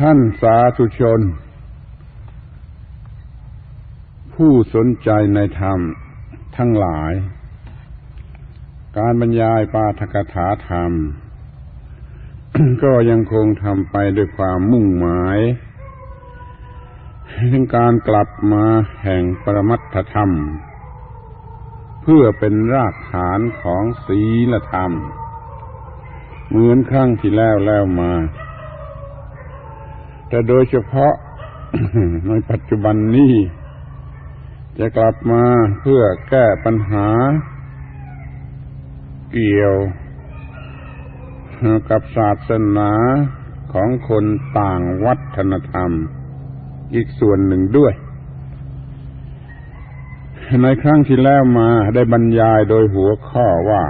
ท่านสาธุชน ผู้สนใจในธรรมทั้งหลาย การบรรยายปาทกถาธรรม ก็ยังคงทำไปด้วยความมุ่งหมายถึงการกลับมาแห่งปรมัตถธรรม เพื่อเป็นรากฐานของศีลธรรม เหมือนครั้งที่แล้วแล้วมา แต่โดยเฉพาะในปัจจุบันนี้ จะกลับมาเพื่อแก้ปัญหา เกี่ยว กับศาสนาของคนต่างวัฒนธรรม อีกส่วนหนึ่งด้วย ในครั้งที่แล้วมาได้บรรยายโดยหัวข้อว่า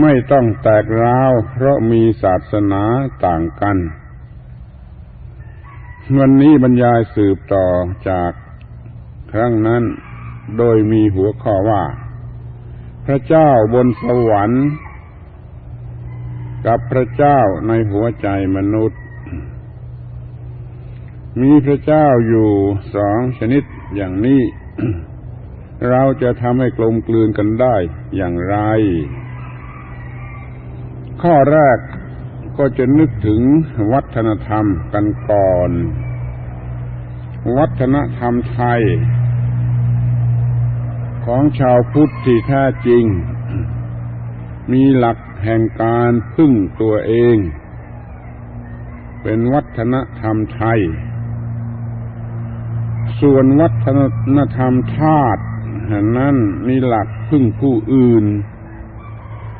ไม่ต้องแตกร้าวเพราะมีศาสนาต่างกัน วันนี้บรรยายสืบต่อจากครั้งนั้นโดยมีหัวข้อว่า พระเจ้าบนสวรรค์ กับพระเจ้าในหัวใจมนุษย์ มีพระเจ้าอยู่สองชนิดอย่างนี้ เราจะทำให้กลมกลืนกันได้อย่างไร ข้อแรก ก็จะนึกถึงวัฒนธรรมกันก่อน วัฒนธรรมไทย ของชาวพุทธที่แท้จริง มีหลักแห่งการพึ่งตัวเอง เป็นวัฒนธรรมไทย ส่วนวัฒนธรรมชาตินั้นมีหลักพึ่งผู้อื่น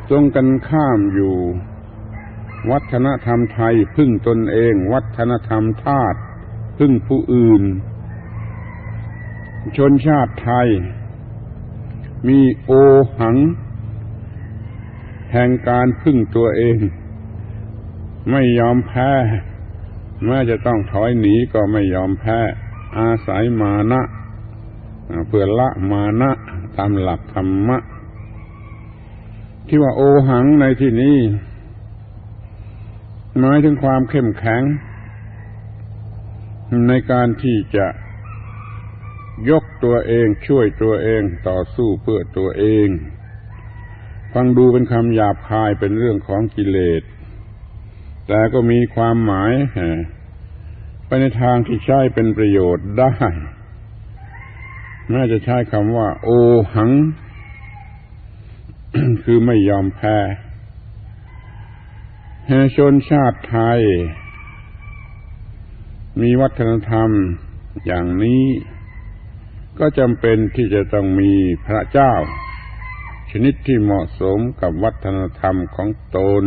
ตรงกันข้ามอยู่ วัฒนธรรมไทยพึ่งตนเอง วัฒนธรรมชาติพึ่งผู้อื่น ชนชาติไทย มีโอหัง แห่งการพึ่งตัวเอง ไม่ยอมแพ้แม้จะต้องถอยหนีก็ไม่ยอมแพ้ อาศัยมานะเพื่อละมานะตามหลักธรรมะ ที่ว่าโอหังในที่นี้ หมายถึงความเข้มแข็ง ในการที่จะยกตัวเองช่วยตัวเองต่อสู้เพื่อตัวเอง ฟังดูเป็นคำหยาบคายเป็นเรื่องของกิเลส แต่ก็มีความหมายไปในทางที่ใช้เป็นประโยชน์ได้น่าจะใช้คำว่า โอหัง คือไม่ยอมแพ้ ชนชาติไทย มีวัฒนธรรมอย่างนี้ ก็จำเป็นที่จะต้องมีพระเจ้า ชนิดที่เหมาะสมกับวัฒนธรรมของตน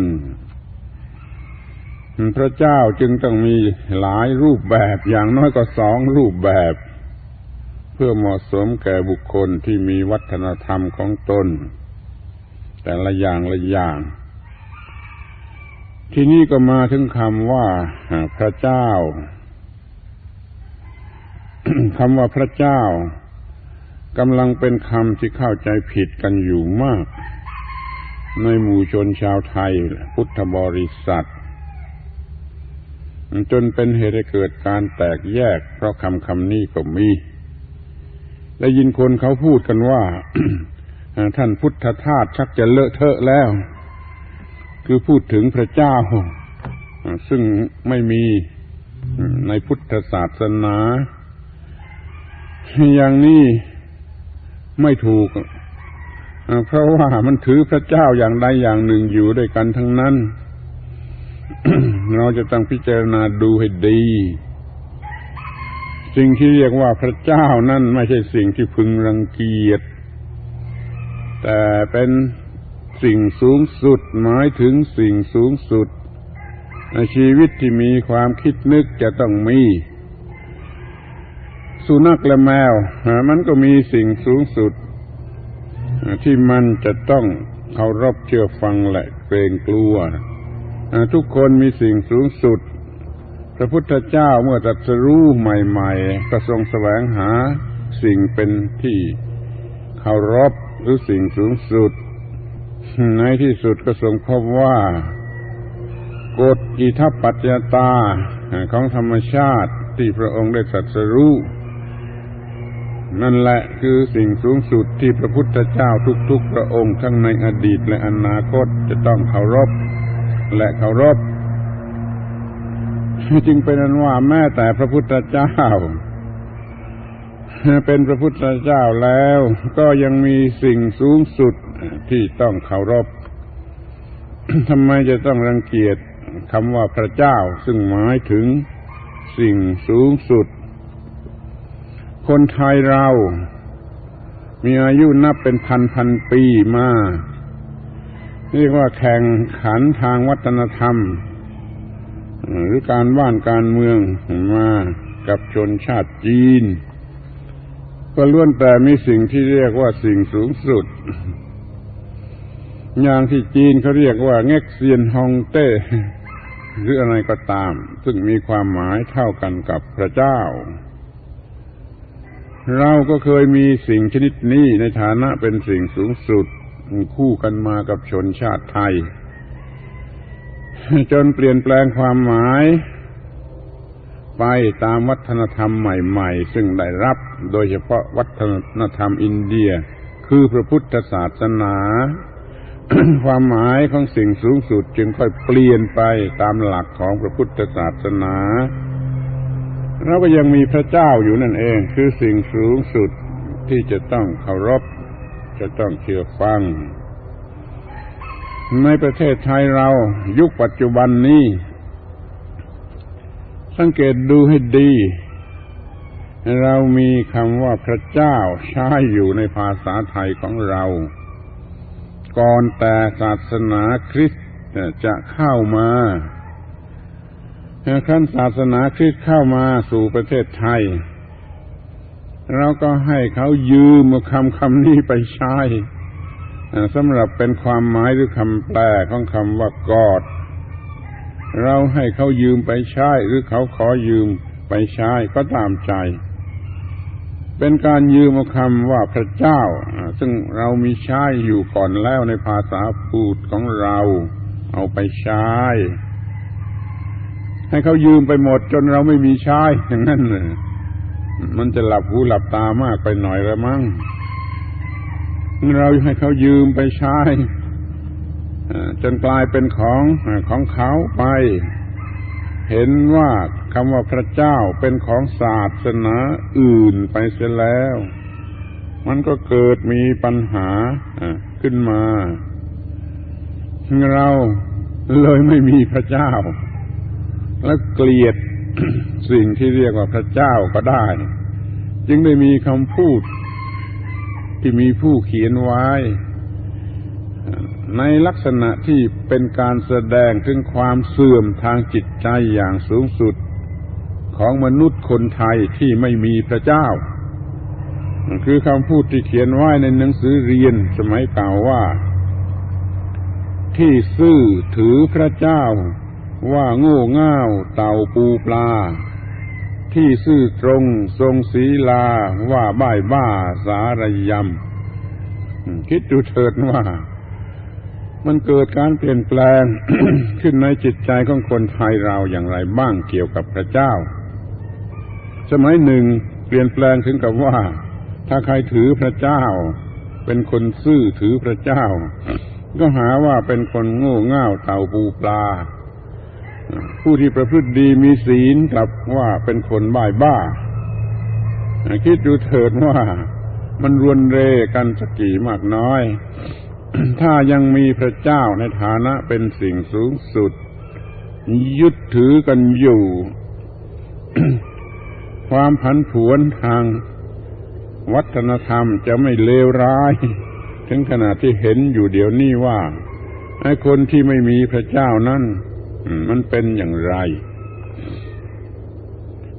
พระเจ้าจึงต้องมีหลายรูปแบบอย่างน้อยก็สองรูปแบบ เพื่อเหมาะสมแก่บุคคลที่มีวัฒนธรรมของตน แต่ละอย่างละอย่าง ที่นี่ก็มาถึงคำว่าพระเจ้าคำว่าพระเจ้ากำลังเป็นคำที่เข้าใจผิดกันอยู่มาก ในหมู่ชนชาวไทย พุทธบริษัท จนเป็นเหตุให้เกิดการแตกแยก เพราะคำคำนี้ก็มีได้ยินคนเขาพูดกันว่า ท่านพุทธทาสชักจะเลอะเทอะแล้ว คือพูดถึงพระเจ้า ซึ่งไม่มีในพุทธศาสนา อย่างนี้ไม่ถูก เพราะว่ามันถือพระเจ้าอย่างใดอย่างหนึ่งอยู่ด้วยกันทั้งนั้น เราจะต้องพิจารณาดูให้ดีสิ่งที่เรียกว่าพระเจ้านั่นไม่ใช่สิ่งที่พึงรังเกียจแต่เป็น สิ่งสูงสุด หมายถึงสิ่งสูงสุดในชีวิตที่มีความคิดนึกจะต้องมี สุนัขและแมวมันก็มีสิ่งสูงสุด ที่มันจะต้องเคารพเชื่อฟังและเกรงกลัว ทุกคนมีสิ่งสูงสุด พระพุทธเจ้าเมื่อตรัสรู้ใหม่ๆก็ทรงแสวงหาสิ่งเป็นที่เคารพหรือสิ่งสูงสุด ในที่สุดก็ทรงพบว่ากฎอิทัปปัจจตาของธรรมชาติที่พระองค์ได้สัตสรู้นั่นแหละคือสิ่งสูงสุดที่พระพุทธเจ้าทุกๆพระองค์ทั้งในอดีตและอนาคตจะต้องเคารพและเคารพจึงเป็นนั้นว่าแม้แต่พระพุทธเจ้า เป็นพระพุทธเจ้าแล้วก็ยังมีสิ่งสูงสุด ที่ต้องเคารพทำไมจะต้องรังเกียจคำว่าพระเจ้า ซึ่งหมายถึงสิ่งสูงสุด คนไทยเรา มีอายุนับเป็นพันพันปีมาเรียกว่าแข่งขันทางวัฒนธรรม หรือการบ้านการเมืองมากับชนชาติจีน ก็ล้วนแต่มีสิ่งที่เรียกว่าสิ่งสูงสุด อย่างที่จีนเขาเรียกว่าเง็กเซียนฮองเต้ หรืออะไรก็ตาม ซึ่งมีความหมายเท่ากันกับพระเจ้า เราก็เคยมีสิ่งชนิดนี้ในฐานะเป็นสิ่งสูงสุดคู่กันมากับชนชาติไทย จนเปลี่ยนแปลงความหมาย ไปตามวัฒนธรรมใหม่ ๆ ซึ่งได้รับโดยเฉพาะวัฒนธรรมอินเดีย คือพระพุทธศาสนา ความหมายของสิ่งสูงสุดจึงค่อยเปลี่ยนไปตามหลักของพระพุทธศาสนาเราก็ยังมีพระเจ้าอยู่นั่นเอง คือสิ่งสูงสุดที่จะต้องเคารพ จะต้องเชื่อฟัง ในประเทศไทยเรายุคปัจจุบันนี้ สังเกตดูให้ดี เรามีคำว่าพระเจ้าใช้อยู่ในภาษาไทยของเรา ก่อนแต่ศาสนาคริสต์จะเข้ามาขั้นศาสนาคริสต์เข้ามาสู่ประเทศไทย เราก็ให้เขายืมคำคำนี้ไปใช้สำหรับเป็นความหมายหรือคำแปลของคำว่ากอด เราให้เขายืมไปใช้หรือเขาขอยืมไปใช้ก็ตามใจ เป็นการยืมคำว่าพระเจ้า ซึ่งเรามีใช้อยู่ก่อนแล้วในภาษาพูดของเรา เอาไปใช้ ให้เขายืมไปหมดจนเราไม่มีใช้อย่างนั้นเลยมันจะหลับหูหลับตามากไปหน่อยละมั้งเราให้เขายืมไปใช้จนกลายเป็นของของเขาไป เห็นว่า คำว่าพระเจ้าเป็นของศาสนาอื่นไปเสียแล้ว มันก็เกิดมีปัญหาขึ้นมา เราเลยไม่มีพระเจ้า แล้วเกลียดสิ่งที่เรียกว่าพระเจ้าก็ได้ จึงได้มีคำพูดที่มีผู้เขียนไว้ ในลักษณะที่เป็นการแสดงถึงความเสื่อมทางจิตใจอย่างสูงสุด ของมนุษย์คนไทยที่ไม่มีพระเจ้า คือคำพูดที่เขียนไว้ในหนังสือเรียนสมัยเก่าว่า ที่ซื่อถือพระเจ้า ว่าโง่เง่าเต่าปูปลา ที่ซื่อตรงทรงศีลาว่าบ้ายบ้าสารยำคิดดูเถิดว่ามันเกิดการเปลี่ยนแปลงขึ้นในจิตใจของคนไทยเราอย่างไรบ้างเกี่ยวกับพระเจ้า สมัยหนึ่งเปลี่ยนแปลงถึงกับว่า ถ้าใครถือพระเจ้า เป็นคนซื่อถือพระเจ้า ก็หาว่าเป็นคนโง่เง่าเต่าปูปลา ผู้ที่ประพฤติดีมีศีลกลับว่าเป็นคนบ้าบ้า คิดดูเถิดว่ามันรวนเรกันสักกี่มากน้อย ถ้ายังมีพระเจ้าในฐานะเป็นสิ่งสูงสุด ยึดถือกันอยู่ ความผันผวนทางวัฒนธรรมจะไม่เลวร้าย ถึงขนาดที่เห็นอยู่เดี๋ยวนี้ว่าไอ้คนที่ไม่มีพระเจ้านั้นมันเป็นอย่างไร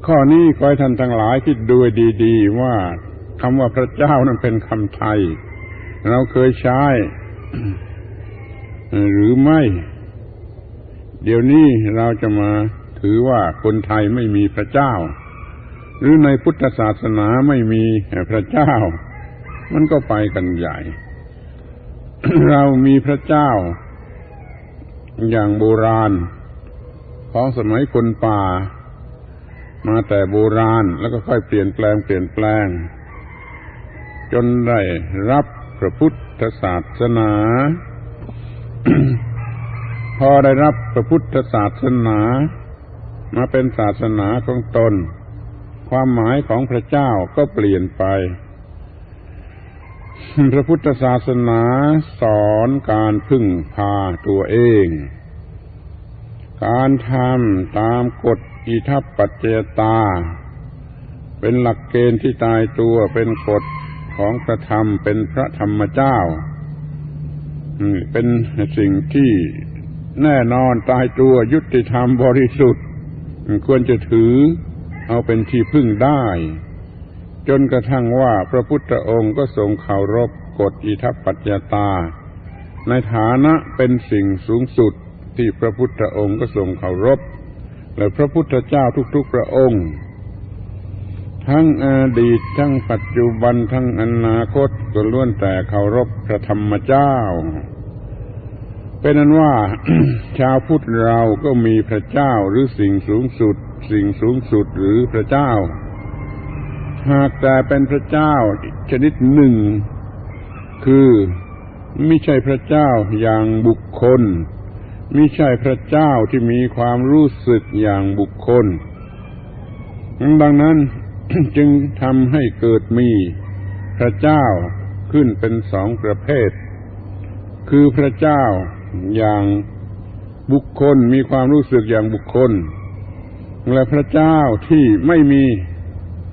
ข้อนี้ขอให้ท่านทั้งหลายคิดดูดีๆว่าคำว่าพระเจ้านั้นเป็นคำไทย เราเคยใช้ หรือไม่ เดี๋ยวนี้เราจะมาถือว่าคนไทยไม่มีพระเจ้า หรือในพุทธศาสนาไม่มีพระเจ้า มันก็ไปกันใหญ่ เรามีพระเจ้า อย่างโบราณ ของสมัยคนป่า มาแต่โบราณแล้วก็ค่อยเปลี่ยนแปลงเปลี่ยนแปลง จนได้รับพระพุทธศาสนา พอได้รับพระพุทธศาสนา มาเป็นศาสนาของตน ความหมายของพระเจ้าก็เปลี่ยนไป พระพุทธศาสนาสอนการพึ่งพาตัวเอง การทำตามกฎอิทัปปัจเจตา เป็นหลักเกณฑ์ที่ตายตัวเป็นกฎของพระธรรมเป็นพระธรรมเจ้า เป็นสิ่งที่แน่นอนตายตัวยุติธรรมบริสุทธิ์ ควรจะถือ เอาเป็นที่พึ่งได้ จนกระทั่งว่าพระพุทธองค์ก็ทรงเคารพกฎอิทัปปัจจตา ในฐานะเป็นสิ่งสูงสุดที่พระพุทธองค์ก็ทรงเคารพ และพระพุทธเจ้าทุกๆพระองค์ ทั้งอดีตทั้งปัจจุบันทั้งอนาคตก็ล้วนแต่เคารพพระธรรมเจ้า เป็นนั้นว่าชาวพุทธเราก็มีพระเจ้าหรือสิ่งสูงสุด สิ่งสูงสุดหรือพระเจ้า หากแต่เป็นพระเจ้าชนิดหนึ่ง คือไม่ใช่พระเจ้าอย่างบุคคลไมิใช่พระเจ้าที่มีความรู้สึกอย่างบุคคล ดังนั้นจึงทำให้เกิดมีพระเจ้าขึ้นเป็นสองประเภท คือพระเจ้าอย่างบุคคลมีความรู้สึกอย่างบุคคล และพระเจ้าที่ไม่มี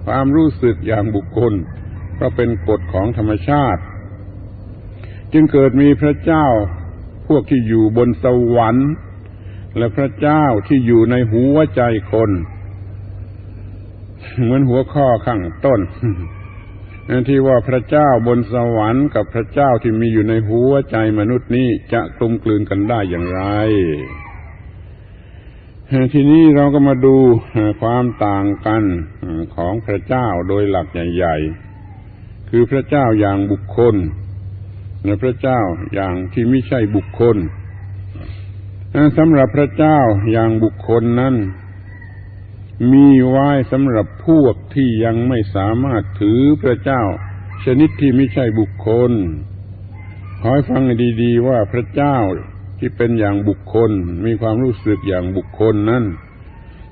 ความรู้สึกอย่างบุคคล เพราะเป็นกฎของธรรมชาติ จึงเกิดมีพระเจ้าพวกที่อยู่บนสวรรค์ และพระเจ้าที่อยู่ในหัวใจคน เหมือนหัวข้อข้างต้นที่ว่าพระเจ้าบนสวรรค์กับพระเจ้าที่มีอยู่ในหัวใจมนุษย์นี้จะกลมกลืนกันได้อย่างไร ทีนี้เราก็มาดูความต่างกันของพระเจ้าโดยหลักใหญ่ๆ คือพระเจ้าอย่างบุคคลและพระเจ้าอย่างที่ไม่ใช่บุคคลสำหรับพระเจ้าอย่างบุคคลนั้น มีไว้สำหรับพวกที่ยังไม่สามารถถือพระเจ้า ชนิดที่ไม่ใช่บุคคล ขอให้ฟังดี ๆ ว่าพระเจ้า ที่เป็นอย่างบุคคล มีความรู้สึกอย่างบุคคลนั้น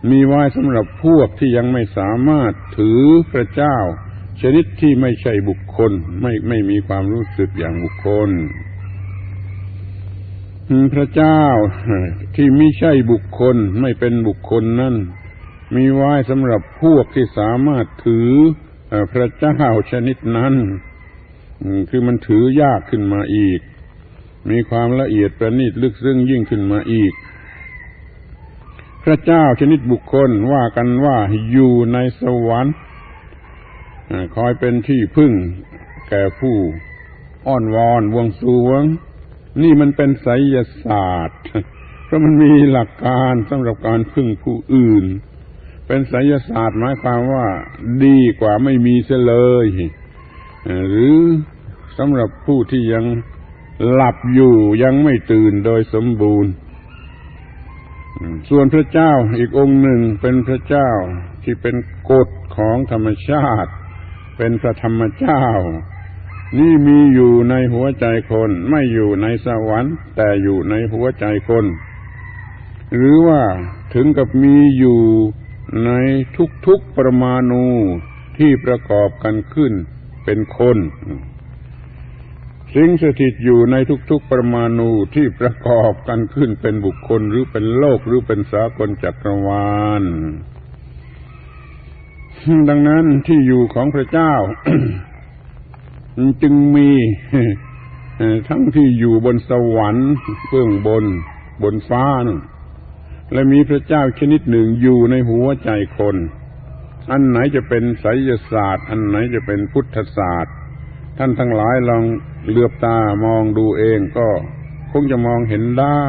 มีไว้สำหรับพวกที่ยังไม่สามารถถือพระเจ้า ชนิดที่ไม่ใช่บุคคล ไม่ไม่มีความรู้สึกอย่างบุคคล พระเจ้าที่ไม่ใช่บุคคล ไม่เป็นบุคคลนั่นมีไว้สำหรับพวกที่สามารถถือพระเจ้าชนิดนั้น คือมันถือยากขึ้นมาอีก มีความละเอียดประณีตลึกซึ้งยิ่งขึ้นมาอีก พระเจ้าชนิดบุคคลว่ากันว่าอยู่ในสวรรค์คอยเป็นที่พึ่ง แก่ผู้อ้อนวอนวงสวง นี่มันเป็นไสยศาสตร์ เพราะมันมีหลักการสำหรับการพึ่งผู้อื่น เป็นไสยศาสตร์หมายความว่าดีกว่าไม่มีเสียเลย หรือสำหรับผู้ที่ยัง หลับอยู่ยังไม่ตื่นโดยสมบูรณ์ ส่วนพระเจ้าอีกองค์หนึ่งเป็นพระเจ้าที่เป็นกฎของธรรมชาติ เป็นพระธรรมเจ้า นี่มีอยู่ในหัวใจคน ไม่อยู่ในสวรรค์ แต่อยู่ในหัวใจคน หรือว่าถึงกับมีอยู่ในทุกๆประมาณูที่ประกอบกันขึ้นเป็นคน สิ่งสถิตอยู่ในทุกๆประมาณูที่ประกอบกันขึ้นเป็นบุคคลหรือเป็นโลกหรือเป็นสากลจักรวาล ดังนั้นที่อยู่ของพระเจ้า จึงมีทั้งที่อยู่บนสวรรค์เบื้องบนบนฟ้านั่นและมีพระเจ้าชนิดหนึ่งอยู่ในหัวใจคน อันไหนจะเป็นไสยศาสตร์ อันไหนจะเป็นพุทธศาสตร์ ท่านทั้งหลายลอง เลือบตามองดูเองก็คงจะมองเห็นได้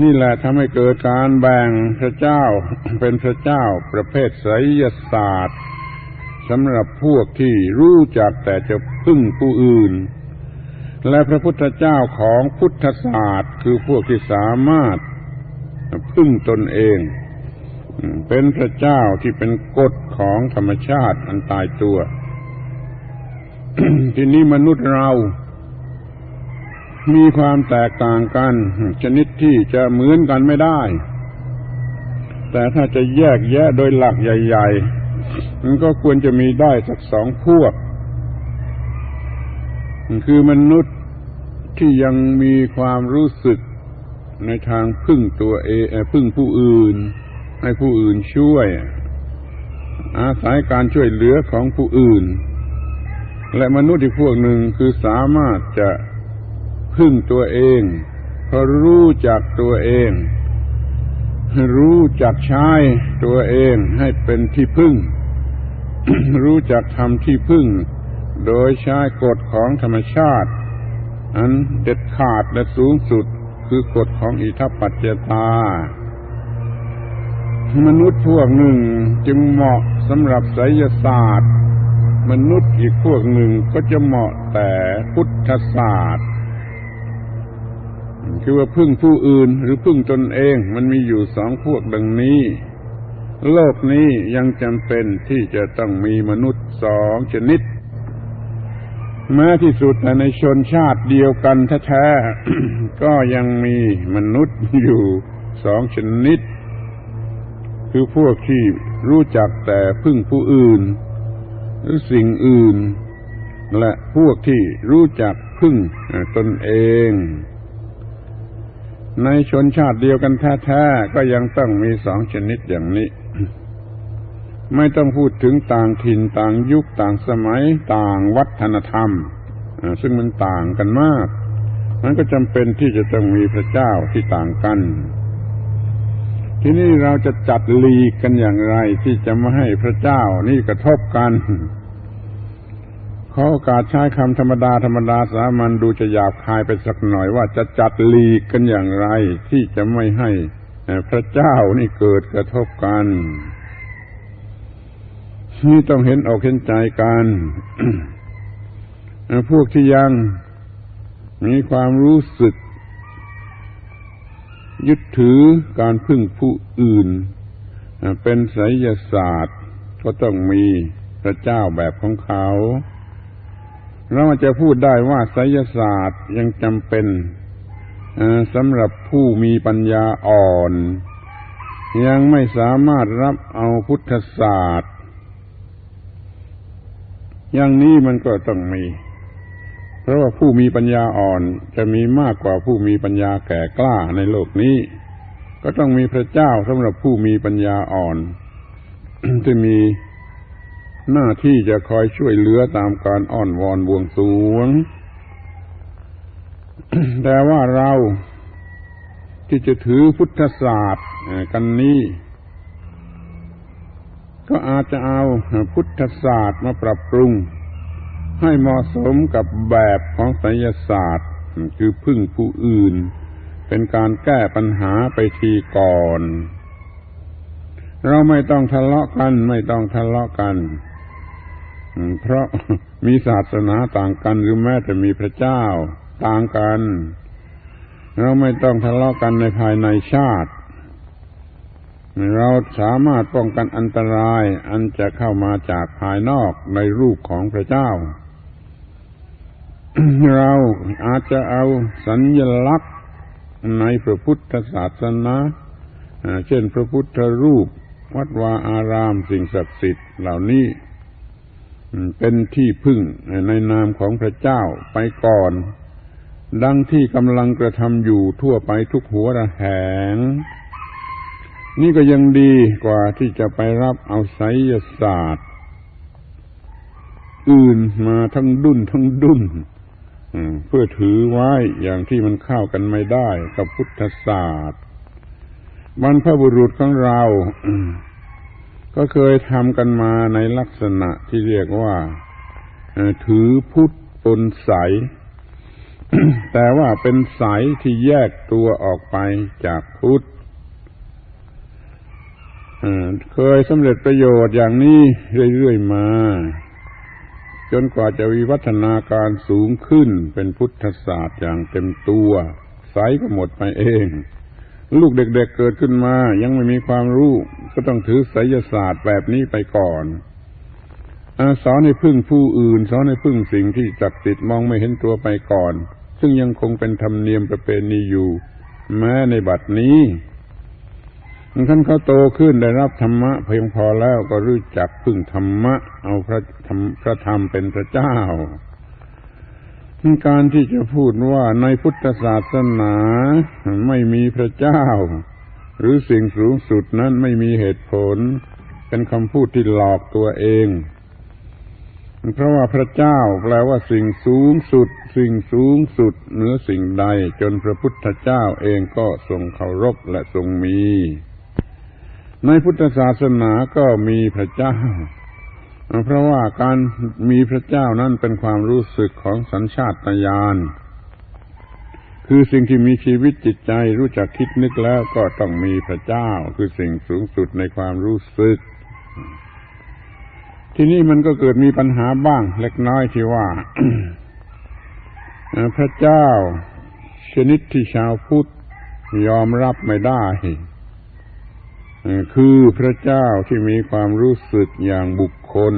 นี่แหละทำให้เกิดการแบ่งพระเจ้าเป็นพระเจ้าประเภทไสยศาสตร์สำหรับพวกที่รู้จักแต่จะพึ่งผู้อื่น และพระพุทธเจ้าของพุทธศาสตร์คือพวกที่สามารถพึ่งตนเอง เป็นพระเจ้าที่เป็นกฎของธรรมชาติอันตายตัว ทีนี้มนุษย์เรา มีความแตกต่างกัน ชนิดที่จะเหมือนกันไม่ได้ แต่ถ้าจะแยกแยะโดยหลักใหญ่ ๆ มันก็ควรจะมีได้สักสองพวก คือมนุษย์ที่ยังมีความรู้สึกในทางพึ่งตัวเองพึ่งผู้อื่น ให้ผู้อื่นช่วย อาศัยการช่วยเหลือของผู้อื่น และมนุษย์อีกพวกหนึ่งคือสามารถจะพึ่งตัวเองเพราะรู้จักตัวเอง รู้จักใช้ตัวเองให้เป็นที่พึ่ง รู้จักทำที่พึ่ง โดยใช้กฎของธรรมชาติ อันเด็ดขาดและสูงสุดคือกฎของอิทัปปัจจตามนุษย์พวกหนึ่งจึงเหมาะสำหรับไสยศาสตร์ มนุษย์อีกพวกหนึ่งก็จะเหมาะแต่พุทธศาสตร์ คือว่าพึ่งผู้อื่นหรือพึ่งตนเอง มันมีอยู่สองพวกดังนี้ โลกนี้ยังจำเป็นที่จะต้องมีมนุษย์สองชนิดแม้ที่สุดในชนชาติเดียวกันแท้ๆก็ยังมีมนุษย์อยู่สองชนิด คือพวกที่รู้จักแต่พึ่งผู้อื่น หรือสิ่งอื่น และพวกที่รู้จักพึ่งตนเอง ในชนชาติเดียวกันแท้ๆก็ยังต้องมีสองชนิดอย่างนี้ ไม่ต้องพูดถึงต่างถิ่นต่างยุคต่างสมัยต่างวัฒนธรรม ซึ่งมันต่างกันมาก มันก็จำเป็นที่จะต้องมีพระเจ้าที่ต่างกัน ทีนี้เราจะจัดลีกกันอย่างไร ที่จะไม่ให้พระเจ้านี่กระทบกันขอโอกาสใช้คำธรรมดาธรรมดาสามัญดูจะหยาบคายไปสักหน่อยว่าจะจัดลีกกันอย่างไร ที่จะไม่ให้พระเจ้านี่เกิดกระทบกันนี่ต้องเห็นออกเห็นใจกันพวกที่ยังมีความรู้สึก ยึดถือการพึ่งผู้อื่น เป็นไสยศาสตร์ ก็ต้องมีพระเจ้าแบบของเขาเราจะพูดได้ว่าไสยศาสตร์ยังจำเป็นสำหรับผู้มีปัญญาอ่อน ยังไม่สามารถรับเอาพุทธศาสตร์ อย่างนี้มันก็ต้องมี เพราะว่าผู้มีปัญญาอ่อนจะมีมากกว่าผู้มีปัญญาแก่กล้าในโลกนี้ ก็ต้องมีพระเจ้าสำหรับผู้มีปัญญาอ่อนที่มีหน้าที่จะคอยช่วยเหลือตามการอ้อนวอนบวงสวง แต่ว่าเราที่จะถือพุทธศาสตร์กันนี้ ก็อาจจะเอาพุทธศาสตร์มาปรับปรุง ให้เหมาะสมกับแบบของไสยศาสตร์ คือพึ่งผู้อื่น เป็นการแก้ปัญหาไปทีก่อน เราไม่ต้องทะเลาะกัน ไม่ต้องทะเลาะกัน เพราะมีศาสนาต่างกันหรือแม้แต่มีพระเจ้าต่างกัน เราไม่ต้องทะเลาะกันในภายในชาติ เราสามารถป้องกันอันตรายอันจะเข้ามาจากภายนอกในรูปของพระเจ้า เราอาจจะเอาสัญญลักษณ์ในพระพุทธศาสนาเช่นพระพุทธรูป วัดวาอารามสิ่งศักดิ์สิทธิ์เหล่านี้เป็นที่พึ่งในนามของพระเจ้าไปก่อน ดังที่กำลังกระทำอยู่ทั่วไปทุกหัวระแหง นี่ก็ยังดีกว่าที่จะไปรับเอาไสยศาสตร์ อื่นมาทั้งดุนทั้งดุน เพื่อถือไว้อย่างที่มันเข้ากันไม่ได้กับพุทธศาสตร์บรรพบุรุษของเรา ก็เคยทำกันมาในลักษณะที่เรียกว่าถือพุทธปนใส แต่ว่าเป็นใสที่แยกตัวออกไปจากพุทธเคยสำเร็จประโยชน์อย่างนี้เรื่อยๆมา จนกว่าจะวิวัฒนาการสูงขึ้นเป็นพุทธศาสตร์อย่างเต็มตัวใสก็หมดไปเอง ลูกเด็กๆเเกิดขึ้นมายังไม่มีความรู้ ก็ต้องถือไสยศาสตร์แบบนี้ไปก่อนอาสอนให้พึ่งผู้อื่น สอนให้พึ่งสิ่งที่จักติดมองไม่เห็นตัวไปก่อน ซึ่งยังคงเป็นธรรมเนียมประเพณีอยู่ แม้ในบัดนี้ ท่านเขาโตขึ้นได้รับธรรมะเพียงพอแล้วก็รู้จักพึ่งธรรมะ เอาพระธรรมพระธรรมเป็นพระเจ้าการที่จะพูดว่าในพุทธศาสนาไม่มีพระเจ้า หรือสิ่งสูงสุดนั้นไม่มีเหตุผล เป็นคำพูดที่หลอกตัวเอง เพราะว่าพระเจ้าแปลว่าสิ่งสูงสุด สิ่งสูงสุดเหนือสิ่งใด จนพระพุทธเจ้าเองก็ทรงเคารพและทรงมี ในพุทธศาสนาก็มีพระเจ้า เพราะว่าการมีพระเจ้านั้นเป็นความรู้สึกของสัญชาตญาณคือสิ่งที่มีชีวิตจิตใจรู้จักคิดนึกแล้วก็ต้องมีพระเจ้า คือสิ่งสูงสุดในความรู้สึก ที่นี่มันก็เกิดมีปัญหาบ้างเล็กน้อยที่ว่า พระเจ้าชนิดที่ชาวพุทธยอมรับไม่ได้ คือพระเจ้าที่มีความรู้สึกอย่างบุคคล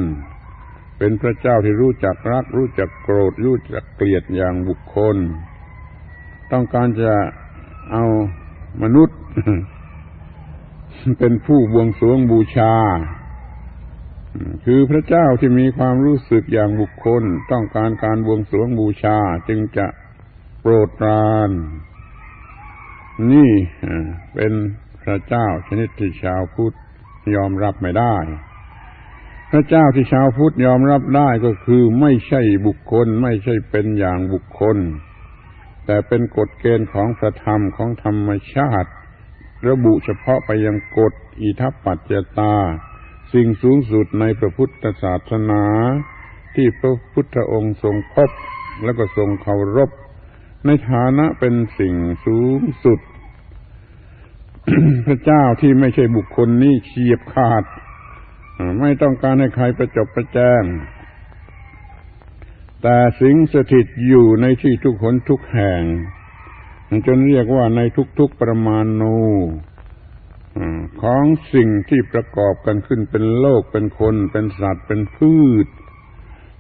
เป็นพระเจ้าที่รู้จักรัก รู้จักโกรธ รู้จักเกลียดอย่างบุคคล ต้องการจะเอามนุษย์ เป็นผู้บวงสรวงบูชา คือพระเจ้าที่มีความรู้สึกอย่างบุคคล ต้องการการบวงสรวงบูชาจึงจะโปรดปราน นี่เป็น พระเจ้าชนิดที่ชาวพุทธยอมรับไม่ได้ พระเจ้าที่ชาวพุทธยอมรับได้ก็คือไม่ใช่บุคคลไม่ใช่เป็นอย่างบุคคล แต่เป็นกฎเกณฑ์ของพระธรรมของธรรมชาติ ระบุเฉพาะไปยังกฎอิทัปปัจจตา สิ่งสูงสุดในพระพุทธศาสนา ที่พระพุทธองค์ทรงพบแล้วก็ทรงเคารพในฐานะเป็นสิ่งสูงสุด พระเจ้าที่ไม่ใช่บุคคลนี้เฉียบขาด ไม่ต้องการให้ใครประจบประแจงแต่สิงสถิตอยู่ในที่ทุกคนทุกแห่งจนเรียกว่าในทุกๆประมาณนูของสิ่งที่ประกอบกันขึ้นเป็นโลกเป็นคนเป็นสัตว์เป็นพืช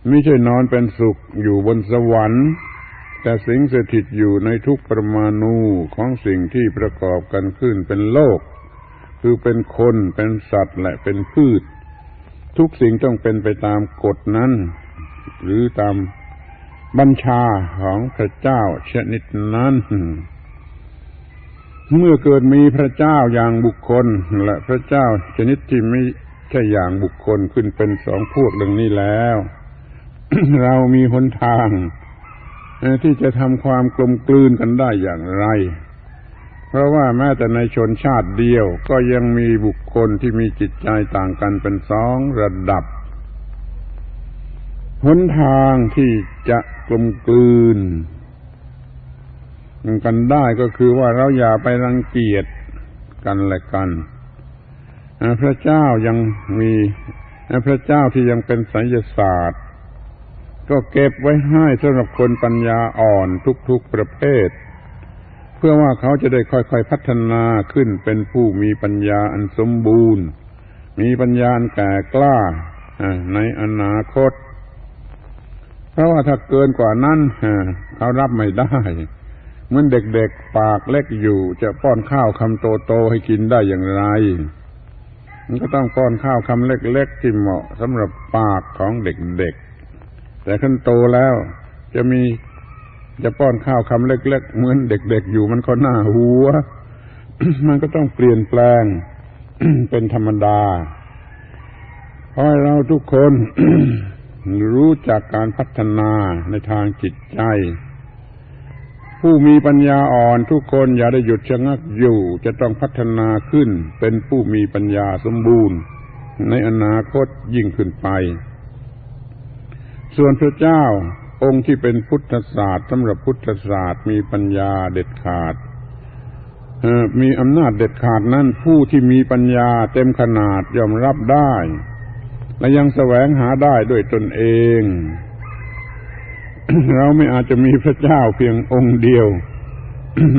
ไม่ใช่นอนเป็นสุขอยู่บนสวรรค์ แต่สิงสถิตอยู่ในทุกประมาณูของสิ่งที่ประกอบกันขึ้นเป็นโลก คือเป็นคนเป็นสัตว์และเป็นพืช ทุกสิ่งต้องเป็นไปตามกฎนั้น หรือตามบัญชาของพระเจ้าชนิดนั้น เมื่อเกิดมีพระเจ้าอย่างบุคคล และพระเจ้าชนิดที่ไม่ใช่อย่างบุคคลขึ้นเป็นสองพวกดังนี้แล้ว เรามีหนทาง ที่จะทำความกลมกลืนกันได้อย่างไร เพราะว่าแม้แต่ในชนชาติเดียวก็ยังมีบุคคลที่มีจิตใจต่างกันเป็นสองระดับ หนทางที่จะกลมกลืนกันได้ก็คือว่าเราอย่าไปรังเกียจกันและกันพระเจ้ายังมีพระเจ้าที่ยังเป็นไสยศาสตร์ ก็เก็บไว้ให้สำหรับคนปัญญาอ่อนทุกๆประเภท เพื่อว่าเขาจะได้ค่อยๆพัฒนาขึ้นเป็นผู้มีปัญญาอันสมบูรณ์ มีปัญญาอันแก่กล้าในอนาคต เพราะว่าถ้าเกินกว่านั้นเขารับไม่ได้เหมือนเด็กๆปากเล็กอยู่ จะป้อนข้าวคำโตๆให้กินได้อย่างไรมันก็ต้องป้อนข้าวคำเล็กๆที่เหมาะสำหรับปากของเด็กๆ แต่ขึ้นโตแล้ว จะมีจะป้อนข้าวคำเล็ก ๆ เหมือนเด็ก ๆ อยู่มันก็น่าหัว มันก็ต้องเปลี่ยนแปลงเป็นธรรมดาเพราะเราทุกคนรู้จักการพัฒนาในทางจิตใจ ผู้มีปัญญาอ่อนทุกคนอย่าได้หยุดชะงักอยู่ จะต้องพัฒนาขึ้นเป็นผู้มีปัญญาสมบูรณ์ ในอนาคตยิ่งขึ้นไป ส่วนพระเจ้าองค์ที่เป็นพุทธศาสตร์สำหรับพุทธศาสตร์มีปัญญาเด็ดขาดมีอำนาจเด็ดขาดนั้นผู้ที่มีปัญญาเต็มขนาดยอมรับได้ และยังแสวงหาได้ด้วยตนเอง เราไม่อาจจะมีพระเจ้าเพียงองค์เดียว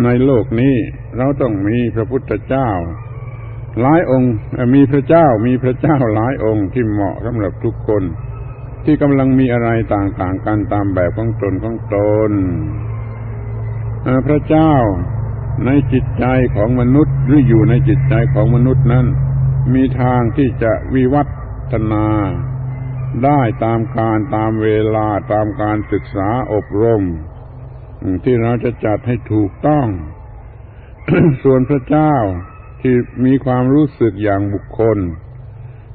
ในโลกนี้ เราต้องมีพระพุทธเจ้า หลายองค์มีพระเจ้ามีพระเจ้าหลายองค์ที่เหมาะสำหรับทุกคน ที่กำลังมีอะไรต่างๆกันตามแบบของตนของตนพระเจ้าในจิตใจของมนุษย์หรืออยู่ในจิตใจของมนุษย์นั้น มีทางที่จะวิวัฒนาได้ตามการตามเวลาตามการศึกษาอบรม ที่เราจะจัดให้ถูกต้อง ส่วนพระเจ้าที่มีความรู้สึกอย่างบุคคล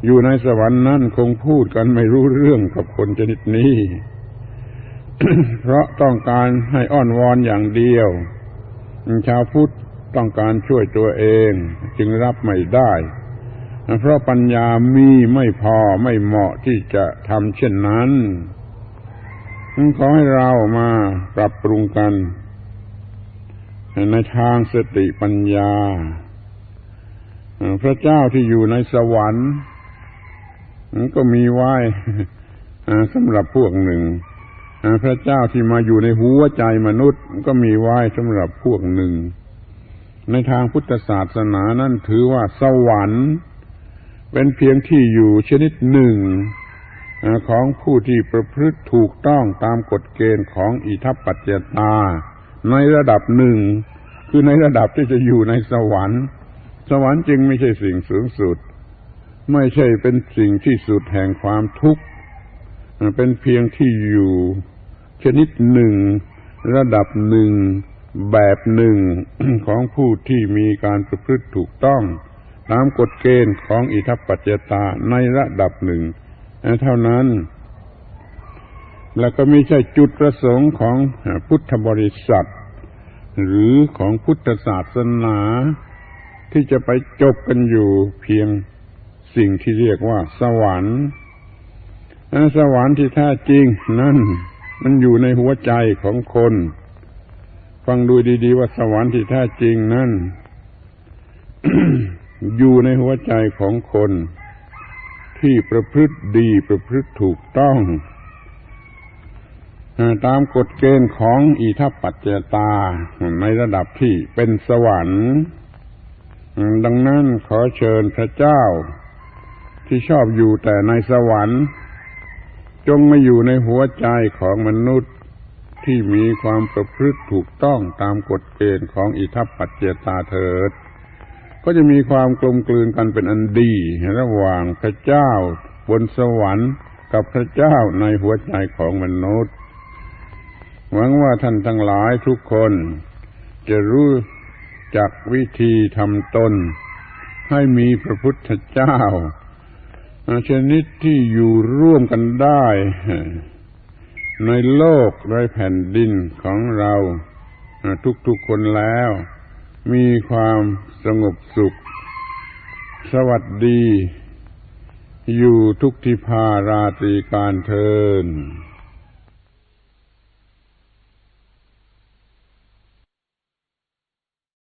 อยู่ในสวรรค์นั้นคงพูดกันไม่รู้เรื่องกับคนชนิดนี้ เพราะต้องการให้อ้อนวอนอย่างเดียว ชาวพุทธต้องการช่วยตัวเอง จึงรับไม่ได้ เพราะปัญญามีไม่พอไม่เหมาะที่จะทำเช่นนั้นขอให้เรามาปรับปรุงกัน ในทางสติปัญญา พระเจ้าที่อยู่ในสวรรค์ ก็มีไว้สำหรับพวกหนึ่งพระเจ้าที่มาอยู่ในหัวใจมนุษย์ ก็มีไว้สำหรับพวกหนึ่ง ในทางพุทธศาสนานั้นถือว่าสวรรค์เป็นเพียงที่อยู่ชนิดหนึ่งของผู้ที่ประพฤติถูกต้องตามกฎเกณฑ์ของอิทัปปัจจตา ในระดับหนึ่ง คือในระดับที่จะอยู่ในสวรรค์ สวรรค์จึงไม่ใช่สิ่งสูงสุด ไม่ใช่เป็นสิ่งที่สุดแห่งความทุกข์เป็นเพียงที่อยู่ ชนิดหนึ่ง ระดับหนึ่ง แบบหนึ่งของผู้ที่มีการประพฤติถูกต้อง ตามกฎเกณฑ์ของอิทัปปัจจตาในระดับหนึ่งเท่านั้น แล้วก็ไม่ใช่จุดประสงค์ของพุทธบริษัท หรือของพุทธศาสนาที่จะไปจบกันอยู่เพียง สิ่งที่เรียกว่า สวรรค์นั้นสวรรค์ที่แท้จริง นั่น มันอยู่ในหัวใจของคน ฟังดูดีๆ ว่าสวรรค์ที่แท้จริงนั่น อยู่ในหัวใจของคน ที่ประพฤติดีประพฤติถูกต้องตามกฎเกณฑ์ของอิทัปปัจเจตาในระดับที่เป็นสวรรค์ ดังนั้นขอเชิญพระเจ้า ที่ชอบอยู่แต่ในสวรรค์ จงมาอยู่ในหัวใจของมนุษย์ที่มีความประพฤติถูกต้องตามกฎเกณฑ์ของอิทัปปัจเจตาเถิด ก็จะมีความกลมกลืนกันเป็นอันดี ระหว่างพระเจ้าบนสวรรค์กับพระเจ้าในหัวใจของมนุษย์ หวังว่าท่านทั้งหลายทุกคน จะรู้จักวิธีทำตน ให้มีพระพุทธเจ้า ชนิดที่อยู่ร่วมกันได้ ในโลกในแผ่นดินของเราทุกๆคนแล้ว มีความสงบสุข สวัสดี อยู่ทุกทิพาราตรีการเทิน